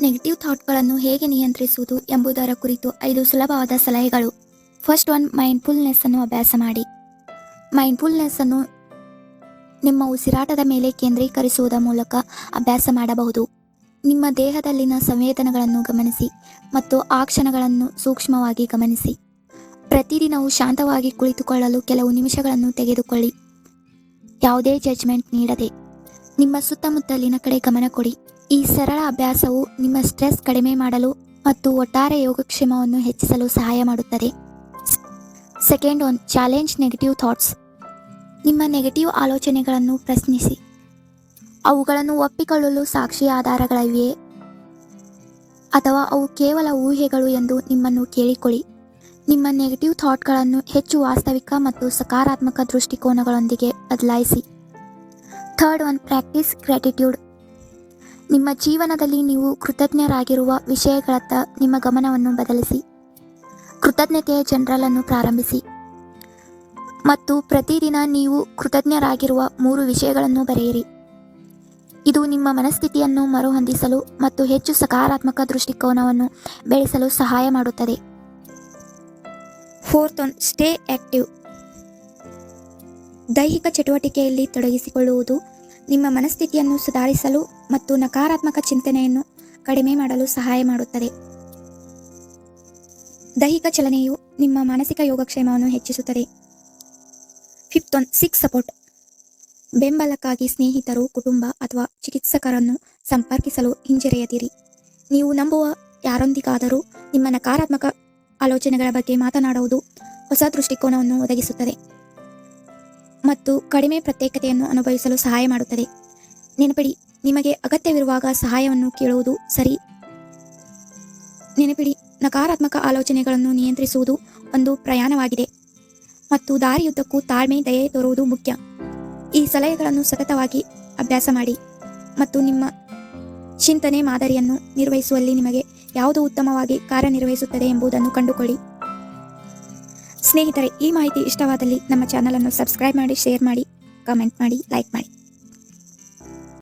Negative ಥಾಟ್ಗಳನ್ನು ಹೇಗೆ ನಿಯಂತ್ರಿಸುವುದು ಎಂಬುದರ ಕುರಿತು ಐದು ಸುಲಭವಾದ ಸಲಹೆಗಳು. ಫಸ್ಟ್ ಒನ್ ಮೈಂಡ್ಫುಲ್ನೆಸ್ ಅನ್ನು ಅಭ್ಯಾಸ ಮಾಡಿ. ಮೈಂಡ್ಫುಲ್ನೆಸ್ ಅನ್ನು ನಿಮ್ಮ ಉಸಿರಾಟದ ಮೇಲೆ ಕೇಂದ್ರೀಕರಿಸುವುದರ ಮೂಲಕ ಅಭ್ಯಾಸ ಮಾಡಬಹುದು. ನಿಮ್ಮ ದೇಹದಲ್ಲಿನ ಸಂವೇದನೆಗಳನ್ನು ಗಮನಿಸಿ ಮತ್ತು ಆ ಕ್ಷಣಗಳನ್ನು ಸೂಕ್ಷ್ಮವಾಗಿ ಗಮನಿಸಿ. ಪ್ರತಿದಿನವೂ ಶಾಂತವಾಗಿ ಕುಳಿತುಕೊಳ್ಳಲು ಕೆಲವು ನಿಮಿಷಗಳನ್ನು ತೆಗೆದುಕೊಳ್ಳಿ. ಯಾವುದೇ ಜಡ್ಜ್ಮೆಂಟ್ ನೀಡದೆ. ನಿಮ್ಮ ಸುತ್ತಮುತ್ತಲಿನ ಕಡೆ ಗಮನ ಕೊಡಿ. ಈ ಸರಳ ಅಭ್ಯಾಸವು ನಿಮ್ಮ ಸ್ಟ್ರೆಸ್ ಕಡಿಮೆ ಮಾಡಲು ಮತ್ತು ಒಟ್ಟಾರೆ ಯೋಗಕ್ಷೇಮವನ್ನು ಹೆಚ್ಚಿಸಲು ಸಹಾಯ ಮಾಡುತ್ತದೆ. Second one, challenge negative thoughts. ನಿಮ್ಮ ನೆಗೆಟಿವ್ ಆಲೋಚನೆಗಳನ್ನು ಪ್ರಶ್ನಿಸಿ. ಅವುಗಳನ್ನು ಒಪ್ಪಿಕೊಳ್ಳಲು ಸಾಕ್ಷಿ ಆಧಾರಗಳಿವೆಯೇ ಅಥವಾ ಅವು ಕೇವಲ ಊಹೆಗಳು ಎಂದು ನಿಮ್ಮನ್ನು ಕೇಳಿಕೊಳ್ಳಿ. ನಿಮ್ಮ ನೆಗೆಟಿವ್ ಥಾಟ್ಗಳನ್ನು ಹೆಚ್ಚು ವಾಸ್ತವಿಕ ಮತ್ತು ಸಕಾರಾತ್ಮಕ ದೃಷ್ಟಿಕೋನಗಳೊಂದಿಗೆ ಬದಲಾಯಿಸಿ. ಥರ್ಡ್ ಒನ್ ಪ್ರಾಕ್ಟೀಸ್ ಗ್ರ್ಯಾಟಿಟ್ಯೂಡ್ ನಿಮ್ಮ ಜೀವನದಲ್ಲಿ ನೀವು ಕೃತಜ್ಞರಾಗಿರುವ ವಿಷಯಗಳತ್ತ ನಿಮ್ಮ ಗಮನವನ್ನು ಬದಲಿಸಿ. ಕೃತಜ್ಞತೆಯ ಜನರಲನ್ನು ಪ್ರಾರಂಭಿಸಿ. ಮತ್ತು ಪ್ರತಿದಿನ ನೀವು ಕೃತಜ್ಞರಾಗಿರುವ ಮೂರು ವಿಷಯಗಳನ್ನು ಬರೆಯಿರಿ. ಇದು ನಿಮ್ಮ ಮನಸ್ಥಿತಿಯನ್ನು ಮರುಹೊಂದಿಸಲು ಮತ್ತು ಹೆಚ್ಚು ಸಕಾರಾತ್ಮಕ ದೃಷ್ಟಿಕೋನವನ್ನು ಬೆಳೆಸಲು ಸಹಾಯ ಮಾಡುತ್ತದೆ. ಫೋರ್ತ್ ಒನ್ ಸ್ಟೇ ಆಕ್ಟಿವ್ ದೈಹಿಕ ಚಟುವಟಿಕೆಯಲ್ಲಿ ತೊಡಗಿಸಿಕೊಳ್ಳುವುದು, ನಿಮ್ಮ ಮನಸ್ಥಿತಿಯನ್ನು ಸುಧಾರಿಸಲು ಮತ್ತು ನಕಾರಾತ್ಮಕ ಚಿಂತನೆಯನ್ನು ಕಡಿಮೆ ಮಾಡಲು ಸಹಾಯ ಮಾಡುತ್ತದೆ. ದೈಹಿಕ ಚಲನೆಯು ನಿಮ್ಮ ಮಾನಸಿಕ ಯೋಗಕ್ಷೇಮವನ್ನು ಹೆಚ್ಚಿಸುತ್ತದೆ. Fifth one six support. ಬೆಂಬಲಕ್ಕಾಗಿ ಸ್ನೇಹಿತರು, ಕುಟುಂಬ ಅಥವಾ ಚಿಕಿತ್ಸಕರನ್ನು ಸಂಪರ್ಕಿಸಲು ಹಿಂಜರಿಯದಿರಿ. ನೀವು ನಂಬುವ ಯಾರೊಂದಿಗಾದರೂ ನಿಮ್ಮ ನಕಾರಾತ್ಮಕ ಆಲೋಚನೆಗಳ ಬಗ್ಗೆ ಮಾತನಾಡುವುದು ಹೊಸ ದೃಷ್ಟಿಕೋನವನ್ನು ಒದಗಿಸುತ್ತದೆ. ಮತ್ತು ಕಡಿಮೆ ಪ್ರತ್ಯೇಕತೆಯನ್ನು ಅನುಭವಿಸಲು ಸಹಾಯ ಮಾಡುತ್ತದೆ. ನೆನಪಿಡಿ, ನಿಮಗೆ ಅಗತ್ಯವಿರುವಾಗ ಸಹಾಯವನ್ನು ಕೇಳುವುದು ಸರಿ. ನೆನಪಿಡಿ, ನಕಾರಾತ್ಮಕ ಆಲೋಚನೆಗಳನ್ನು ನಿಯಂತ್ರಿಸುವುದು ಒಂದು ಪ್ರಯಾಣವಾಗಿದೆ. ಮತ್ತು ದಾರಿಯುದ್ದಕ್ಕೂ ತಾಳ್ಮೆ, ದಯೆ ತೋರುವುದು ಮುಖ್ಯ. ಈ ಸಲಹೆಗಳನ್ನು ಸತತವಾಗಿ ಅಭ್ಯಾಸ ಮಾಡಿ ಮತ್ತು ನಿಮ್ಮ ಚಿಂತನೆ ಮಾದರಿಯನ್ನು ನಿರ್ವಹಿಸುವಲ್ಲಿ ನಿಮಗೆ ಯಾವುದು ಉತ್ತಮವಾಗಿ ಕಾರ್ಯನಿರ್ವಹಿಸುತ್ತದೆ ಎಂಬುದನ್ನು ಕಂಡುಕೊಳ್ಳಿ. ಸ್ನೇಹಿತರೆ ಈ ಮಾಹಿತಿ ಇಷ್ಟವಾದಲ್ಲಿ ನಮ್ಮ ಚಾನಲನ್ನು ಸಬ್ಸ್ಕ್ರೈಬ್ ಮಾಡಿ ಶೇರ್ ಮಾಡಿ ಕಮೆಂಟ್ ಮಾಡಿ ಲೈಕ್ ಮಾಡಿ.